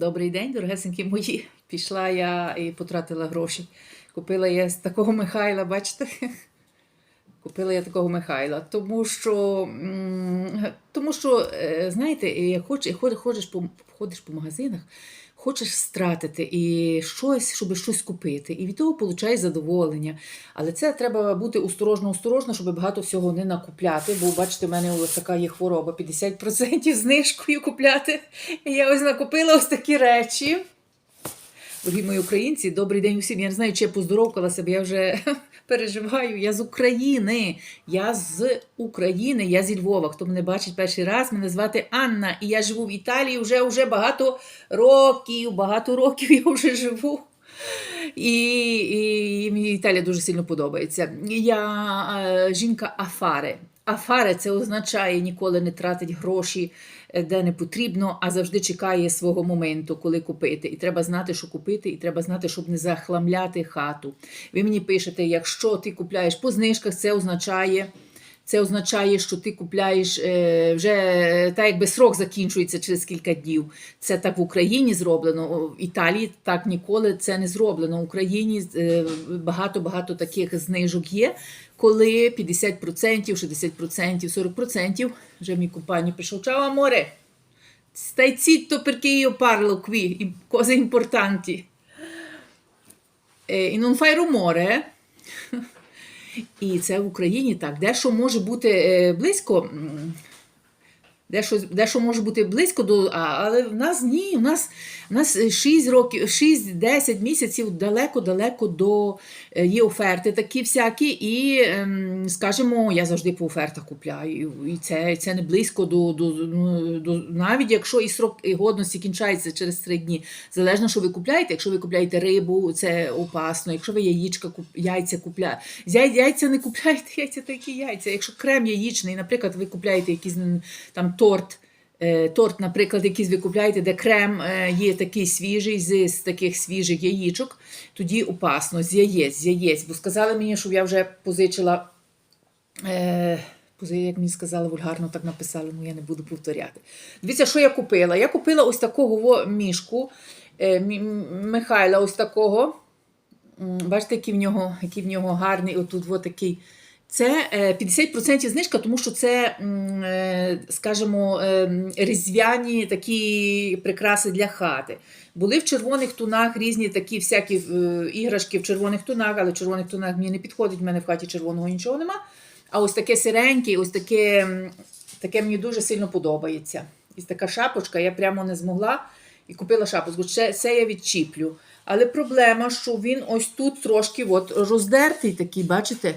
Добрий день, дорогесенькі мої. Пішла я і потратила гроші. Купила я такого Михайла, бачите? Купила я такого Михайла, тому що, тому що е, знаєте, як хоч- ходиш по, ходиш по магазинах, хочеш стратити і щось, щоб щось купити, і від того получаєш задоволення. Але це треба бути осторожно, осторожно, щоб багато всього не накупляти. Бо бачите, в мене ось така є хвороба 50% знижкою купляти. І я ось накупила ось такі речі. Дорогі мої українці, добрий день усім. Я не знаю, чи я поздоровкалася, бо я вже переживаю. Я з України. Я з України, я зі Львова. Хто мене бачить перший раз, мене звати Анна. І я живу в Італії вже, вже багато років. Багато років я вже живу. І, і, і мені Італія дуже сильно подобається. Я е, жінка Афаре. Афаре це означає ніколи не тратить гроші де не потрібно, а завжди чекає свого моменту, коли купити. І треба знати, що купити, і треба знати, щоб не захламляти хату. Ви мені пишете, якщо ти купляєш по знижках, це означає. Це означає, що ти купляєш е, вже е, так, якби срок закінчується через кілька днів. Це так в Україні зроблено. В Італії так ніколи це не зроблено. В Україні е, багато-багато таких знижок є, коли 50%, 60%, 40%. Вже мій компаній прийшов. Чао, аморе! Stai zitto perché io parlo im- cose importanti. E non fai eh? І це в Україні так. Дещо може бути е, близько. Дещо, дещо може бути близько до. Але в нас ні. У нас, у нас 6 років, 6-10 місяців далеко-далеко до е, є оферти такі всякі. І, ем, скажімо, я завжди по офертах купляю. І це, це не близько до, до, ну, до. Навіть якщо і срок і годності кінчається через 3 дні. Залежно, що ви купляєте. Якщо ви купляєте рибу, це опасно. Якщо ви яєчка, куп- яйця купляєте. Яйця не купляєте, яйця такі яйця. Якщо крем яєчний, наприклад, ви купляєте якийсь там торт. Е, Торт, наприклад, якийсь ви купляєте, де крем е, є такий свіжий, з, таких свіжих яєчок, тоді опасно, з яєць, з яєць. Бо сказали мені, що я вже позичила, е, як мені сказали, вульгарно так написали, ну я не буду повторяти. Дивіться, що я купила. Я купила ось такого мішку Михайла, ось такого. Бачите, який в нього, який в нього гарний, отут от такий. Це е, 50% знижка, тому що це, е, скажімо, е, різдвяні такі прикраси для хати. Були в червоних тонах різні такі всякі е, іграшки в червоних тонах, але в червоних тонах мені не підходить, в мене в хаті червоного нічого нема. А ось таке сиреньке, ось таке, таке мені дуже сильно подобається. Ось така шапочка, я прямо не змогла і купила шапочку. Це, це я відчіплю. Але проблема, що він ось тут трошки от роздертий такий, бачите?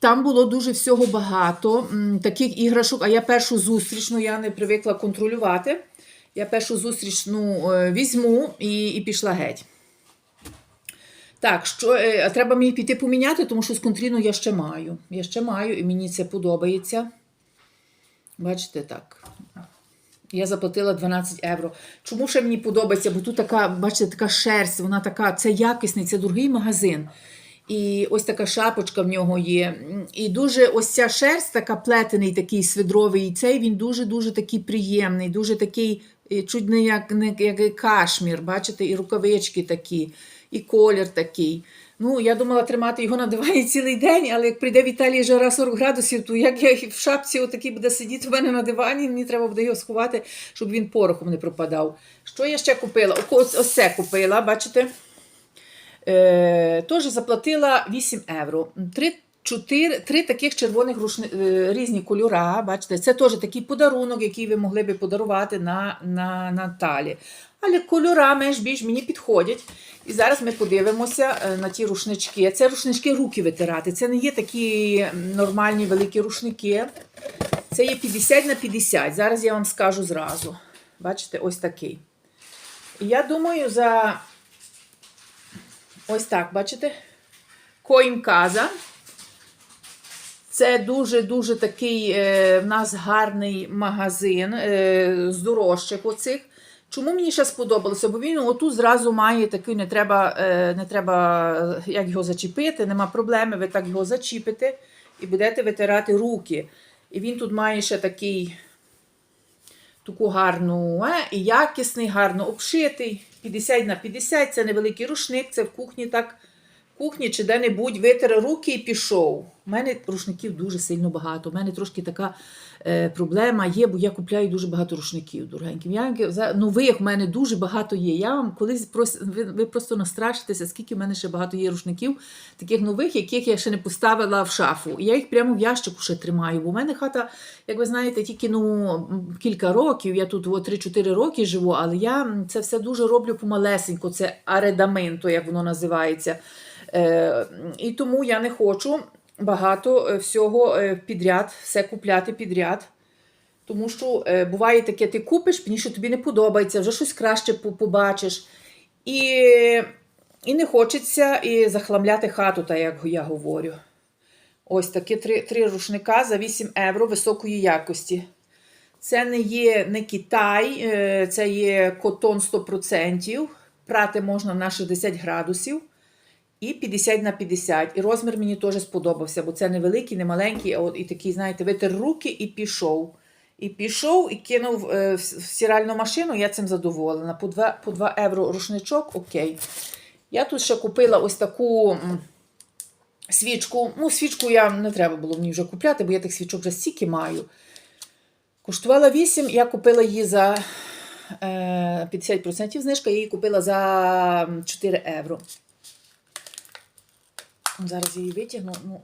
Там було дуже всього багато таких іграшок, а я першу зустрічну я не привикла контролювати. Я першу зустрічну е, візьму і, і пішла геть. Так, що е, треба мені піти поміняти, тому що з контріну я ще маю. Я ще маю, і мені це подобається. Бачите, так. Я заплатила 12 євро. Чому ще мені подобається? Бо тут така, бачите, така шерсть, вона така, це якісний, це дорогий магазин. І ось така шапочка в нього є. І дуже ось ця шерсть, така плетений, такий свидровий, і цей він дуже-дуже такий приємний, дуже такий, е, чуть не як, не як кашмір, бачите, і рукавички такі, і колір такий. Ну, я думала тримати його на дивані цілий день, але як прийде в Італії жара 40 градусів, то як я в шапці отакий буде сидіти в мене на дивані, мені треба буде його сховати, щоб він порохом не пропадав. Що я ще купила? Ось це купила, бачите? Е, теж заплатила 8 євро. Три, чотири, три таких червоних рушни, е, різні кольора. Бачите, це теж такий подарунок, який ви могли би подарувати на, на Наталі. Але кольора менш більш мені підходять. І зараз ми подивимося е, на ті рушнички. Це рушнички руки витирати. Це не є такі нормальні великі рушники. Це є 50 на 50. Зараз я вам скажу зразу. Бачите, ось такий. Я думаю, за Ось так, бачите? Коінказа. Це дуже-дуже такий е, в нас гарний магазин е, з дорожчих оцих. Чому мені ще сподобалося? Бо він отут зразу має такий, не треба, е, не треба як його зачепити, нема проблеми, ви так його зачіпите і будете витирати руки. І він тут має ще такий. таку гарну, е, і якісний, гарно обшитий. 50 на 50 це невеликий рушник, це в кухні так. Кухні чи де-небудь витер руки і пішов. У мене рушників дуже сильно багато. У мене трошки така е, проблема є, бо я купляю дуже багато рушників дорогеньким. Я, нових в мене дуже багато є. Я вам колись прос, ви, ви просто настрашитеся, скільки в мене ще багато є рушників, таких нових, яких я ще не поставила в шафу. Я їх прямо в ящику ще тримаю. Бо в мене хата, як ви знаєте, тільки ну, кілька років. Я тут от, 3-4 роки живу, але я це все дуже роблю помалесенько. Це аредаменто, як воно називається. Е, і тому я не хочу багато е, всього е, підряд, все купляти підряд. Тому що буває таке, ти купиш, пізніше тобі не подобається, вже щось краще побачиш. І, і не хочеться і захламляти хату, так як я говорю. Ось такі три, три рушника за 8 євро високої якості. Це не є не Китай, це є котон 100%. Прати можна на 60 градусів і 50 на 50. І розмір мені теж сподобався, бо це не великий, не маленький, а от і такий, знаєте, витер руки і пішов. І пішов і кинув е, в стиральну машину, я цим задоволена. По 2, по 2 євро рушничок, окей. Я тут ще купила ось таку свічку. Ну, свічку я не треба було мені вже купляти, бо я тих свічок вже стільки маю. Коштувала 8, я купила її за е, 50% знижка, я її купила за 4 євро. Зараз її витягну, ну,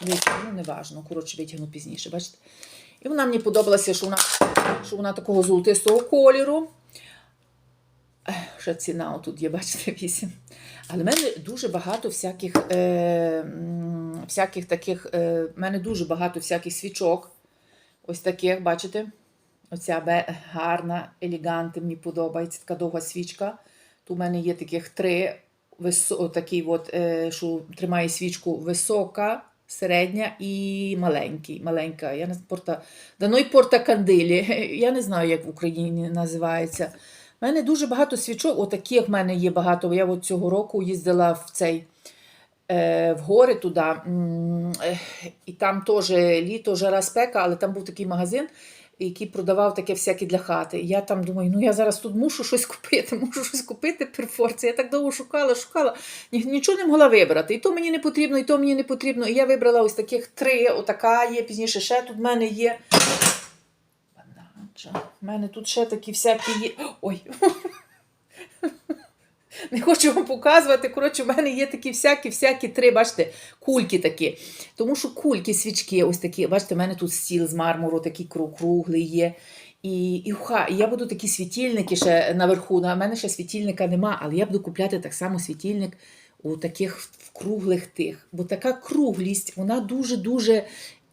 витягну, неважно, коротше, витягну пізніше, бачите? І вона мені подобалася, що вона, що вона такого золотистого кольору. Ще ціна отут є, бачите, 8. Але в мене дуже багато всяких, е, всяких таких, е, в мене дуже багато всяких свічок. Ось таких, бачите? Оця гарна, елеганти, мені подобається така довга свічка. Тут у мене є таких три, такий от, е, що тримає свічку висока, середня і маленький. Маленька. Я не порта, дано й порта кандилі. Я не знаю, як в Україні називається. У мене дуже багато свічок, отаких в мене є багато. Я от цього року їздила в цей е, в гори туди, і там теж літо, жара спека, але там був такий магазин, який продавав таке всяке для хати. Я там думаю, ну я зараз тут мушу щось купити, мушу щось купити перфорці. Я так довго шукала, шукала, нічого не могла вибрати. І то мені не потрібно, і то мені не потрібно. І я вибрала ось таких три, отака є, пізніше ще тут в мене є. У мене тут ще такі всякі є. Ой. Не хочу вам показувати. Коротше, у мене є такі всякі-всякі три, бачите, кульки такі. Тому що кульки, свічки, ось такі, бачите, у мене тут стіл з мармуру, такий круглий є. І, і, ха, і я буду такі світильники ще наверху. На мене ще світильника нема, але я буду купляти так само світильник у таких в круглих тих. Бо така круглість, вона дуже-дуже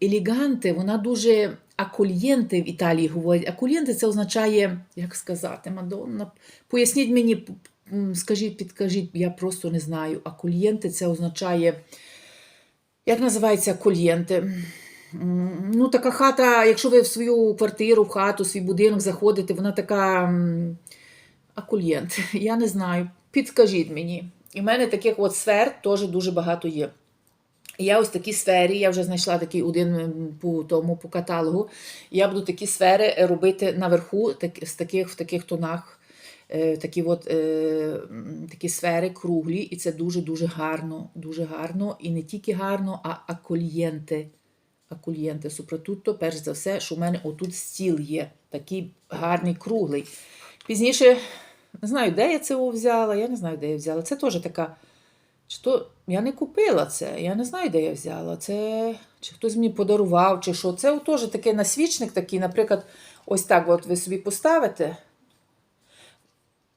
елеганте, вона дуже акульєнте в Італії говорять. Акульєнте це означає, як сказати, Мадонна. Поясніть мені, скажіть, підкажіть, я просто не знаю. Акульєнте це означає, як називається акульєнте? Ну, така хата, якщо ви в свою квартиру, хату, свій будинок заходите, вона така акульєнт. Я не знаю. Підкажіть мені. І в мене таких от сфер теж дуже багато є. І Я ось такі сфері, я вже знайшла такий один по тому по каталогу. Я буду такі сфери робити наверху, так, з таких, в таких тонах, такі, от, е, такі сфери круглі, і це дуже-дуже гарно. Дуже гарно. І не тільки гарно, а акульєнте. Акульєнте. Супратутто, перш за все, що в мене отут стіл є, такий гарний, круглий. Пізніше, не знаю, де я це взяла, я не знаю, де я взяла. Це теж така. Чи то я не купила це, я не знаю, де я взяла. Це чи хтось мені подарував, чи що. Це теж такий насвічник, такий, наприклад, ось так от ви собі поставите.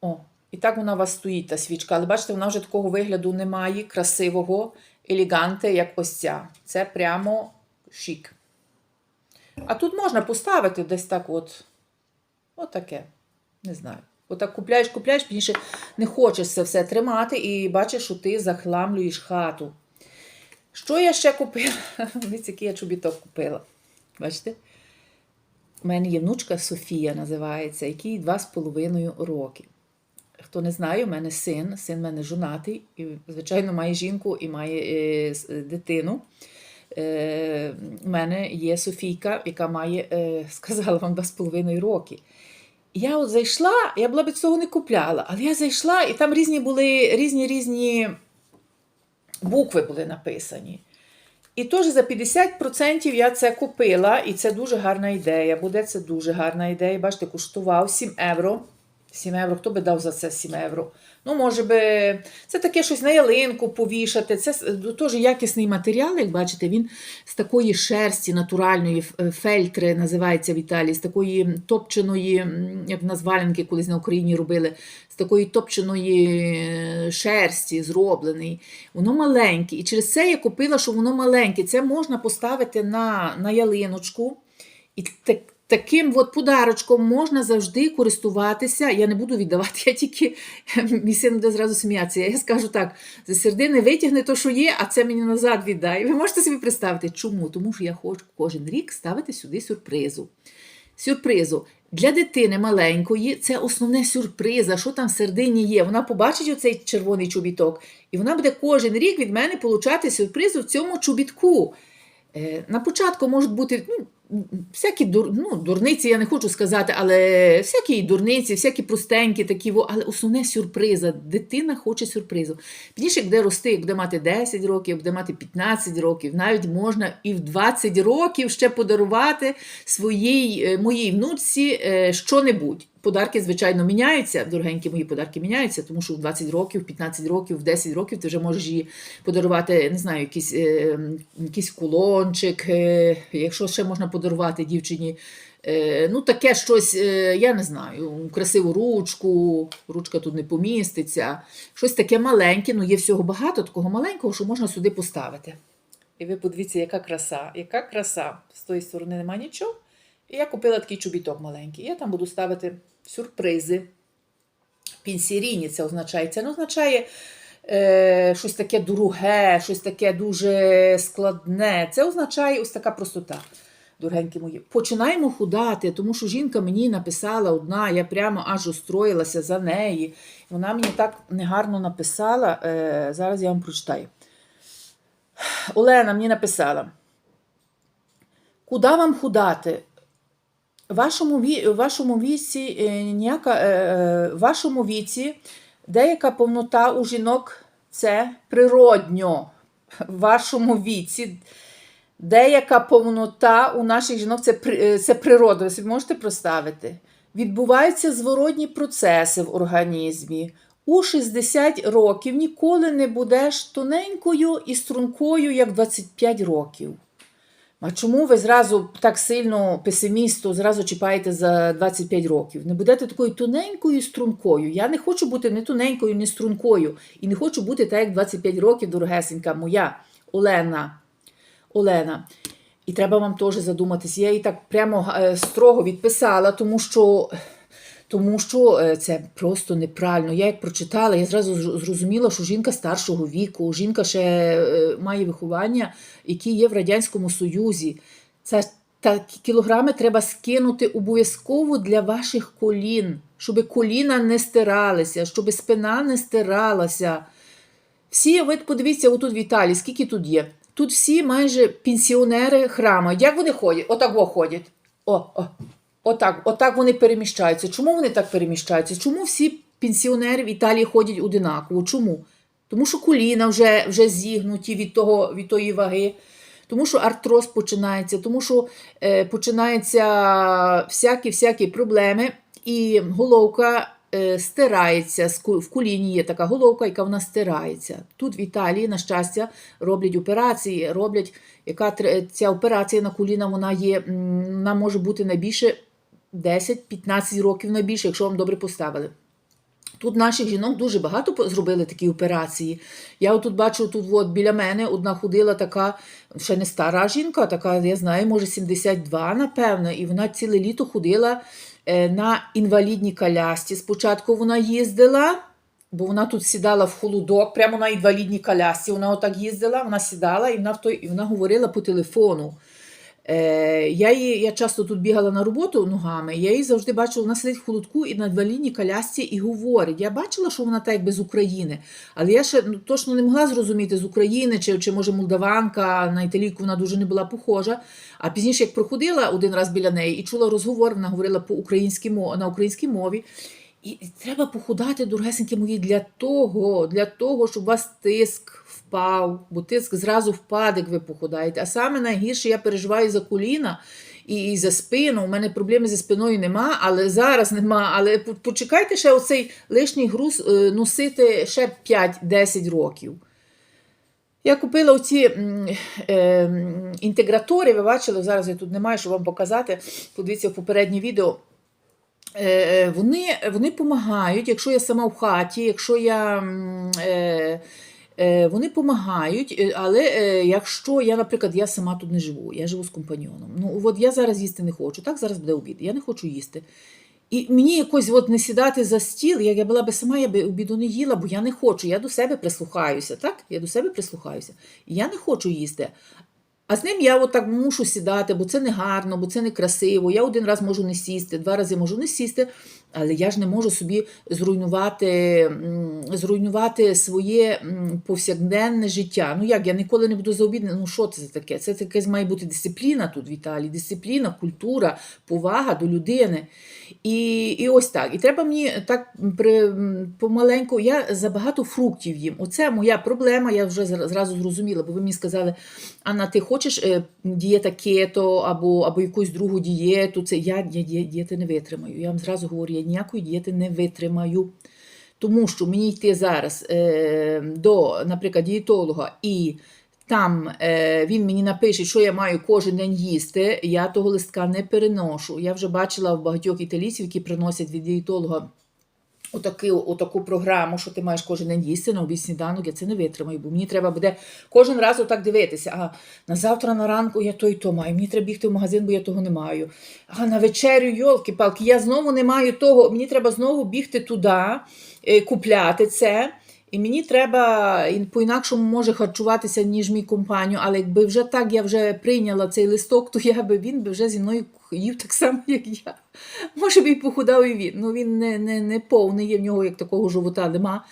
О, і так вона у вас стоїть, та свічка. Але бачите, вона вже такого вигляду немає, красивого, елеганте, як ось ця. Це прямо шик. А тут можна поставити десь так от. Отаке. Не знаю. Отак купляєш, купляєш, пізніше не хочеш це все тримати і бачиш, що ти захламлюєш хату. Що я ще купила? Дивіться, який я чобіток купила. Бачите? У мене є внучка Софія називається, якій два з половиною роки. Хто не знає, у мене син, син в мене жонатий, і, звичайно, має жінку і має е, е, дитину. Е, У мене є Софійка, яка має, е, сказала вам, 2,5 роки. І Я от зайшла, я була б цього не купляла, але я зайшла, і там різні були різні різні букви були написані. І теж за 50% я це купила, і це дуже гарна ідея. Буде це дуже гарна ідея. Бачите, коштував 7 євро. 7 євро, хто би дав за це 7 євро? Ну, може би, це таке щось на ялинку повішати. Це теж якісний матеріал, як бачите, він з такої шерсті натуральної, фельтри називається в Італії, з такої топченої, як в нас валенки колись на Україні робили, з такої топченої е, шерсті зроблений. Воно маленьке. І через це я купила, що воно маленьке. Це можна поставити на, на ялиночку. І так, таким от подарочком можна завжди користуватися. Я не буду віддавати, я тільки мій син буде зразу сміятися. Я скажу так: за середини витягни то, що є, а це мені назад віддай. Ви можете собі представити, чому? Тому що я хочу кожен рік ставити сюди сюрпризу. Сюрпризу. Для дитини маленької це основне сюрприз, а що там в середині є. Вона побачить оцей червоний чобіток, і вона буде кожен рік від мене получати сюрпризи в цьому чобітку. Е, На початку можуть бути ну, всякі дур, ну, дурниці, я не хочу сказати, але всякі дурниці, всякі простенькі такі, але основне сюрприза. Дитина хоче сюрпризу. Пізніше, де рости, буде мати 10 років, буде мати 15 років, навіть можна і в 20 років ще подарувати своїй е, моїй внучці е, що-небудь. Подарки, звичайно, міняються. Дорогенькі мої подарки міняються, тому що в 20 років, 15 років, в 10 років ти вже можеш їй подарувати, не знаю, якийсь, е, якийсь кулончик, е, якщо ще можна подарувати дівчині. е, Ну, таке щось, е, я не знаю, красиву ручку, ручка тут не поміститься. Щось таке маленьке, ну є всього багато такого маленького, що можна сюди поставити. І ви подивіться, яка краса, яка краса. З тої сторони нема нічого. І я купила такий чобіток маленький. Я там буду ставити сюрпризи. Пінсіріні це означає. Це не означає е, щось таке дороге, щось таке дуже складне. Це означає ось така простота. Дорогенькі мої, починаємо худати, тому що жінка мені написала одна, я прямо аж устроїлася за неї. Вона мені так негарно написала. Е, зараз я вам прочитаю. Олена мені написала: Куди вам худати? Вашому, вашому віці е, ніяка, е, е, вашому віці деяка повнота у жінок це природньо. В вашому віці деяка повнота у наших жінок це, це природа. Ви собі можете проставити? Відбуваються зворотні процеси в організмі. У 60 років ніколи не будеш тоненькою і стрункою, як 25 років. А чому ви зразу так сильно песимісту зразу чіпаєте за 25 років? Не будете такою тоненькою стрункою. Я не хочу бути не тоненькою, не стрункою. І не хочу бути так, як 25 років, дорогесенька моя Олена. Олена. І треба вам теж задуматись. Я її так прямо е, строго відписала, тому що. Тому що е, це просто неправильно. Я як прочитала, я зразу зрозуміла, що жінка старшого віку, жінка ще е, має виховання, які є в Радянському Союзі. Це та кілограми треба скинути обов'язково для ваших колін, щоб коліна не стиралися, щоб спина не стиралася. Всі, ви подивіться, отут в Італії, скільки тут є. Тут всі майже пенсіонери храму. Як вони ходять? Отак ходять. О, о, отак, отак вони переміщаються. Чому вони так переміщаються? Чому всі пенсіонери в Італії ходять одинаково? Чому? Тому що коліна вже, вже зігнуті від, того, від тої ваги. Тому що артроз починається, тому що е, починаються всякі-всякі проблеми, і головка е, стирається. В коліні є така головка, яка вона стирається. Тут в Італії, на щастя, роблять операції, роблять, яка ця операція на коліна вона є, вона може бути найбільше 10-15 років найбільше, якщо вам добре поставили. Тут наших жінок дуже багато зробили такі операції. Я тут бачу, тут от біля мене одна ходила така, ще не стара жінка, така, я знаю, може 72, напевно, і вона ціле літо ходила е, на інвалідній колясці. Спочатку вона їздила, бо вона тут сідала в холодок, прямо на інвалідній колясці. Вона отак їздила, вона сідала і вона, в той, і вона говорила по телефону. Е, я, її, я часто тут бігала на роботу ногами, я її завжди бачила, вона сидить в холодку і на інвалідній колясці і говорить. Я бачила, що вона так якби з України, але я ще ну, точно не могла зрозуміти з України, чи, чи може молдаванка, на італійку вона дуже не була похожа. А пізніше, як проходила один раз біля неї і чула розговор, вона говорила по українській на українській мові. І треба похудати, дорогесенькі мої, для того, для того, щоб у вас тиск впав, бо тиск зразу впаде, як ви похудаєте. А саме найгірше я переживаю за коліна і, і за спину. У мене проблеми зі спиною нема, але зараз нема. Але почекайте ще оцей лишній груз е, носити ще 5-10 років. Я купила оці е, інтегратори, ви бачили, зараз я тут немає, щоб вам показати. Подивіться в попереднє відео. Е, Вони, вони допомагають, якщо я сама в хаті, якщо я. Е, е, вони допомагають, але е, якщо я, наприклад, я сама тут не живу, я живу з компаньйоном. Ну, от я зараз їсти не хочу. Так, зараз буде обід. Я не хочу їсти. І мені якось от не сідати за стіл, як я була би сама, я би обіду не їла, бо я не хочу. Я до себе прислухаюся, так? Я до себе прислухаюся. Я не хочу їсти. А з ним я отак мушу сідати, бо це не гарно, бо це не красиво. Я один раз можу не сісти, два рази можу не сісти, але я ж не можу собі зруйнувати, зруйнувати своє повсякденне життя. Ну як, я ніколи не буду за обід. Ну що це таке? Це таке має бути дисципліна тут в Італії, дисципліна, культура, повага до людини. І, і ось так. І треба мені так при, помаленьку, я забагато фруктів їм. Оце моя проблема, я вже зразу зрозуміла, бо ви мені сказали, Анна, ти хочеш е, дієта кето або, або якусь другу дієту? Це я, я ді- дієти не витримаю. Я вам зразу говорю, я ніякої дієти не витримаю. Тому що мені йти зараз е, до, наприклад, дієтолога і там е, він мені напише, що я маю кожен день їсти, я того листка не переношу. Я вже бачила в багатьох італійців, які приносять від дієтолога отаку, отаку програму, що ти маєш кожен день їсти на обід сніданок, я це не витримаю, бо мені треба буде кожен раз отак дивитися. А на завтра на ранку я то і то маю. Мені треба бігти в магазин, бо я того не маю. А на вечерю, йолки-палки, я знову не маю того. Мені треба знову бігти туди, е, купляти це. І мені треба по-інакшому може харчуватися, ніж мій компанію, але якби вже так я вже прийняла цей листок, то я би він би вже зі мною їв так само, як я. Може б і похудав і він. Ну він не, не, не повний, є в нього як такого живота нема,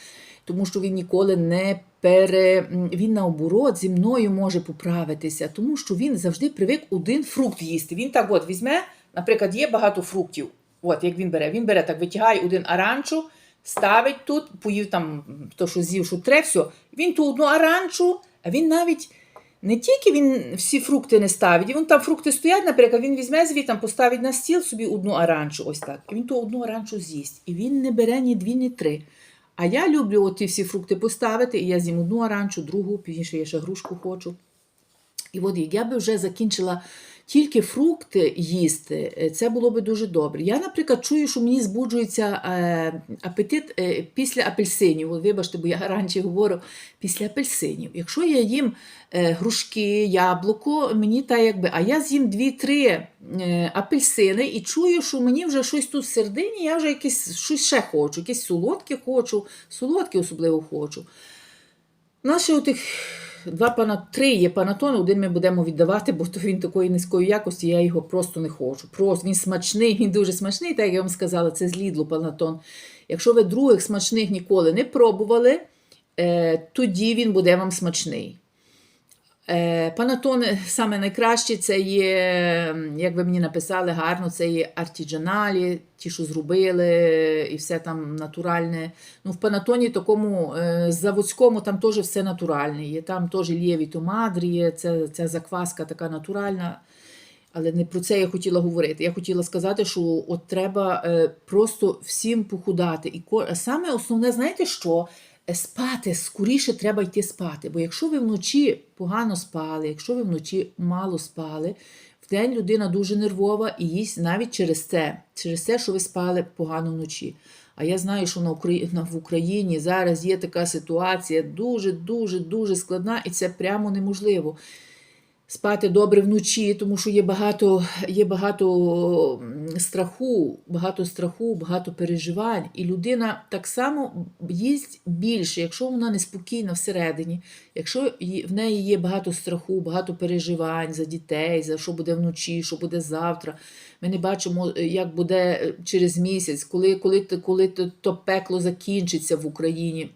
тому що він ніколи не пере. Він наоборот зі мною може поправитися, тому що він завжди привик один фрукт їсти. Він так от візьме, наприклад, є багато фруктів. От як він бере. Він бере так, витягає один аранчу, ставить тут, поїв там то, що з'їв, що тре, все. Він ту одну аранчу, а він навіть. Не тільки він всі фрукти не ставить, і вон там фрукти стоять, наприклад, він візьме звідти, поставить на стіл собі одну аранчу, ось так. І він ту одну аранчу з'їсть. І він не бере ні дві, ні три. А я люблю от ті всі фрукти поставити, і я з'їм одну аранчу, другу, пізніше я ще грушку хочу. І от як я би вже закінчила тільки фрукти їсти, е, це було би дуже добре. Я, наприклад, чую, що мені збуджується е, апетит е, після апельсинів. Вибачте, бо я раніше говорю після апельсинів. Якщо я їм грушки, яблуко, мені та якби, а я з'їм 2-3 е, апельсини і чую, що мені вже щось тут в середині, я вже якесь щось ще хочу, якесь солодке хочу, солодке особливо хочу. Ще отих два пана, три є панатони, один ми будемо віддавати, бо то він такої низької якості, я його просто не хочу. Просто він смачний, він дуже смачний, так як я вам сказала, це з Лідлу панатон. Якщо ви других смачних ніколи не пробували, е, тоді він буде вам смачний. Е, Панатон саме найкраще це є, як ви мені написали гарно, це є артіджаналі, ті, що зробили, і все там натуральне. Ну, в панатоні такому е, заводському там теж все натуральне. Є там теж лєвіто мадрі, є це, ця закваска така натуральна. Але не про це я хотіла говорити. Я хотіла сказати, що от треба е, просто всім похудати. І саме основне, знаєте що? Е, Спати скоріше треба йти спати. Бо якщо ви вночі погано спали, якщо ви вночі мало спали, вдень людина дуже нервова і їсть навіть через це, через те, що ви спали погано вночі. А я знаю, що на Україна в Україні зараз є така ситуація дуже, дуже, дуже складна, і це прямо неможливо. Спати добре вночі, тому що є багато, є багато страху, багато страху, багато переживань. І людина так само їсть більше, якщо вона неспокійна всередині, якщо в неї є багато страху, багато переживань за дітей, за що буде вночі, що буде завтра. Ми не бачимо, е, як буде е, через місяць, коли, коли, коли то, то пекло закінчиться в Україні.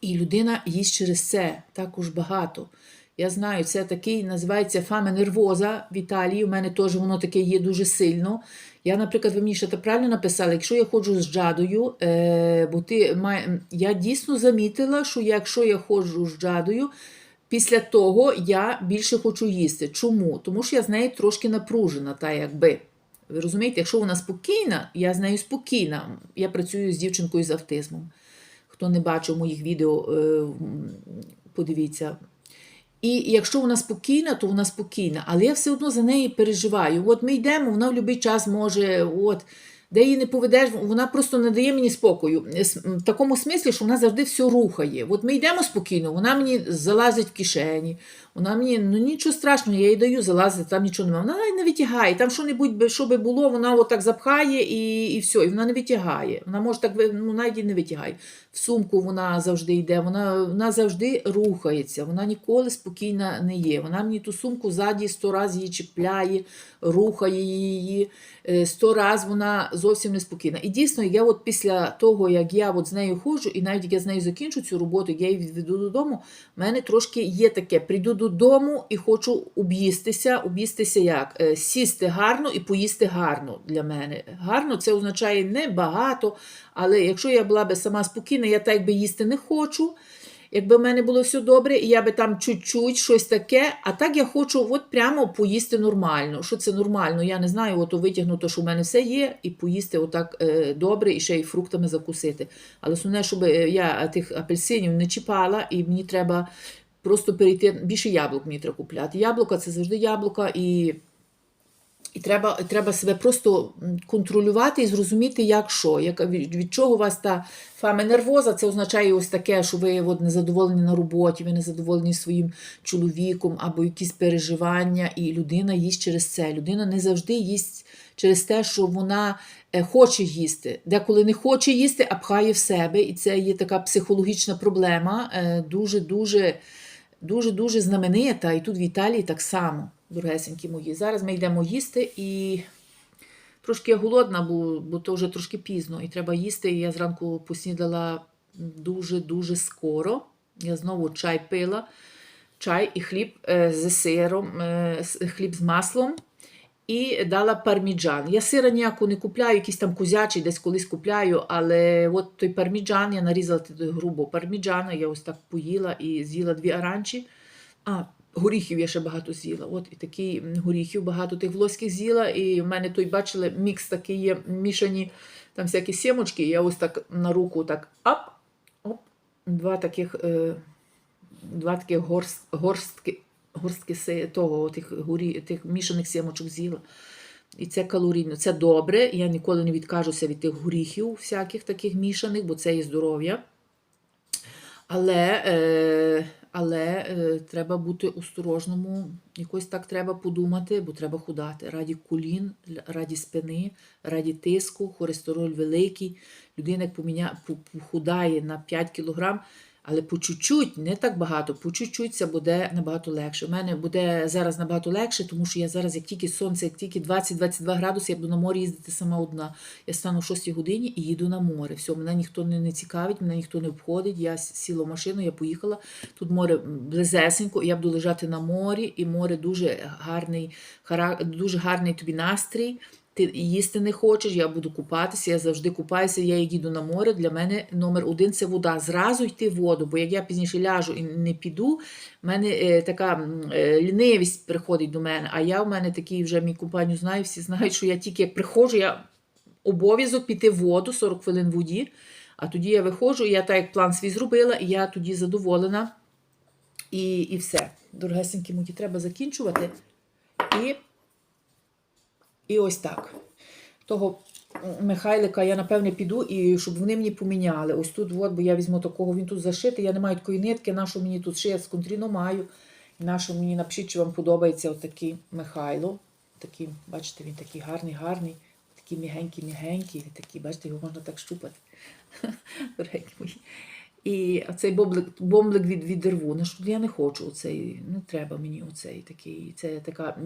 І людина їсть через це також багато. Я знаю, це такий називається фаме нервоза в Італії. У мене теж воно таке є дуже сильно. Я, наприклад, ви мені ще правильно написали, якщо я ходжу з джадою, е, бо ти має, я дійсно замітила, що якщо я ходжу з джадою, після того я більше хочу їсти. Чому? Тому що я з нею трошки напружена, та якби. Ви розумієте, якщо вона спокійна, я з нею спокійна. Я працюю з дівчинкою з автизмом. Хто не бачив моїх відео, е, подивіться. І якщо вона спокійна, то вона спокійна. Але я все одно за неї переживаю. От ми йдемо, вона в будь-який час може, от, де її не поведеш, вона просто не дає мені спокою. В такому смислі, що вона завжди все рухає. От ми йдемо спокійно, вона мені залазить в кишені. Вона мені, ну нічого страшного, я їй даю залазити, там нічого немає. Вона навіть не витягає. Там що-небудь, що би було, вона отак запхає і, і все, і вона не витягає. Вона може так, ну навіть і не витягає. В сумку вона завжди йде, вона, вона завжди рухається, вона ніколи спокійна не є. Вона мені ту сумку ззаді сто разів її чіпляє, рухає її, е, сто разів вона зовсім не спокійна. І дійсно, я от після того, як я от з нею ходжу, і навіть як я з нею закінчу цю роботу, я її відведу додому, в мене трошки є таке: прийду додому і хочу об'їстися. Об'їстися як? Е, Сісти гарно і поїсти гарно для мене. Гарно це означає не багато, але якщо я була би сама спокійна, я так би їсти не хочу. Якби в мене було все добре, і я би там чуть-чуть щось таке, а так я хочу от прямо поїсти нормально. Що це нормально? Я не знаю, от витягнути, що в мене все є, і поїсти отак е, добре, і ще й фруктами закусити. Але основне, щоб е, я тих апельсинів не чіпала, і мені треба просто перейти. Більше яблук мені треба купляти. Яблука це завжди яблука, і і треба, треба себе просто контролювати і зрозуміти, як що, як, від, від чого у вас та фаме нервоза, це означає ось таке, що ви от, незадоволені на роботі, ви незадоволені своїм чоловіком або якісь переживання, і людина їсть через це. Людина не завжди їсть через те, що вона е, хоче їсти. Деколи не хоче їсти, а пхає в себе. І це є така психологічна проблема, дуже-дуже дуже-дуже знаменита, і тут в Італії так само, дорогесенькі мої. Зараз ми йдемо їсти і трошки я голодна, бо, бо то вже трошки пізно, і треба їсти. І я зранку поснідала дуже-дуже скоро. Я знову чай пила, чай і хліб е, з сиром, е, хліб з маслом. І дала парміджан. Я сира ніяку не купляю, якийсь там кузячий десь колись купляю, але от той парміджан, я нарізала грубо парміджана, я ось так поїла і з'їла дві аранчі. А, горіхів я ще багато з'їла. От і такі горіхів багато тих волоських з'їла. І в мене той, бачили, мікс такий є, мішані там всякі сімочки. Я ось так на руку так ап, оп, два таких, е, два таких горст, горстки, горстки того, тих, горі, тих мішаних сімочок з'їла. І це калорійно, це добре. Я ніколи не відкажуся від тих горіхів, всяких таких мішаних, бо це є здоров'я. Але, е, але е, треба бути осторожному. Якось так треба подумати, бо треба худати. Раді колін, раді спини, раді тиску, холестероль великий. Людина як поміня, похудає на 5 кілограм, але по чуть-чуть, не так багато, по чуть-чуть це буде набагато легше. У мене буде зараз набагато легше, тому що я зараз, як тільки сонце, як тільки 20-22 градуси, я буду на морі їздити сама одна. Я стану в 6 годині і їду на море. Все, мене ніхто не, не цікавить, мене ніхто не обходить. Я сіла в машину, я поїхала. Тут море близесенько, і я буду лежати на морі, і море дуже гарний, дуже гарний тобі настрій. Ти їсти не хочеш, я буду купатися, я завжди купаюся, я їду на море. Для мене номер один це вода. Зразу йти в воду, бо як я пізніше ляжу і не піду, в мене е, така е, лінивість приходить до мене. А я в мене такий вже мій компанію знаю, всі знають, що я тільки як приходжу, я обов'язок піти в воду 40 хвилин в воді. А тоді я виходжу, я так як план свій зробила, і я тоді задоволена. І, і все. Дорогесенькі мої, треба закінчувати. І, і ось так. Того Михайлика я, напевне, піду, і щоб вони мені поміняли. Ось тут, от, бо я візьму такого, він тут зашитий, я не маю такої нитки, на що мені тут шиє з контріно маю. Нашу мені напишіть, чи вам подобається отакий Михайло. Такий, бачите, він такий гарний, гарний, такий мігенький, мігенький, такий, бачите, його можна так щупати. Дорогі мої. І цей бомблик, бомблик від, від рву. Ну, я не хочу оцей, не треба мені оцей такий. Це така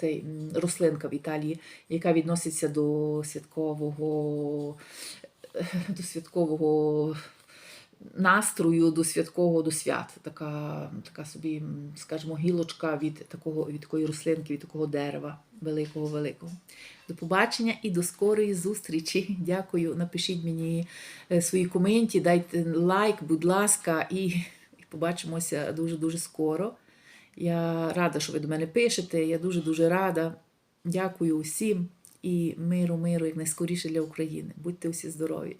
цей, рослинка в Італії, яка відноситься до святкового, до святкового настрою, до святкового, до свят. Така, така собі, скажімо, гілочка від, такого, від такої рослинки, від такого дерева великого великого. До побачення і до скорої зустрічі. Дякую. Напишіть мені е, свої коменті, дайте лайк, будь ласка, і, побачимося дуже-дуже скоро. Я рада, що ви до мене пишете. Я дуже-дуже рада. Дякую усім і миру, миру, як найскоріше для України. Будьте усі здорові!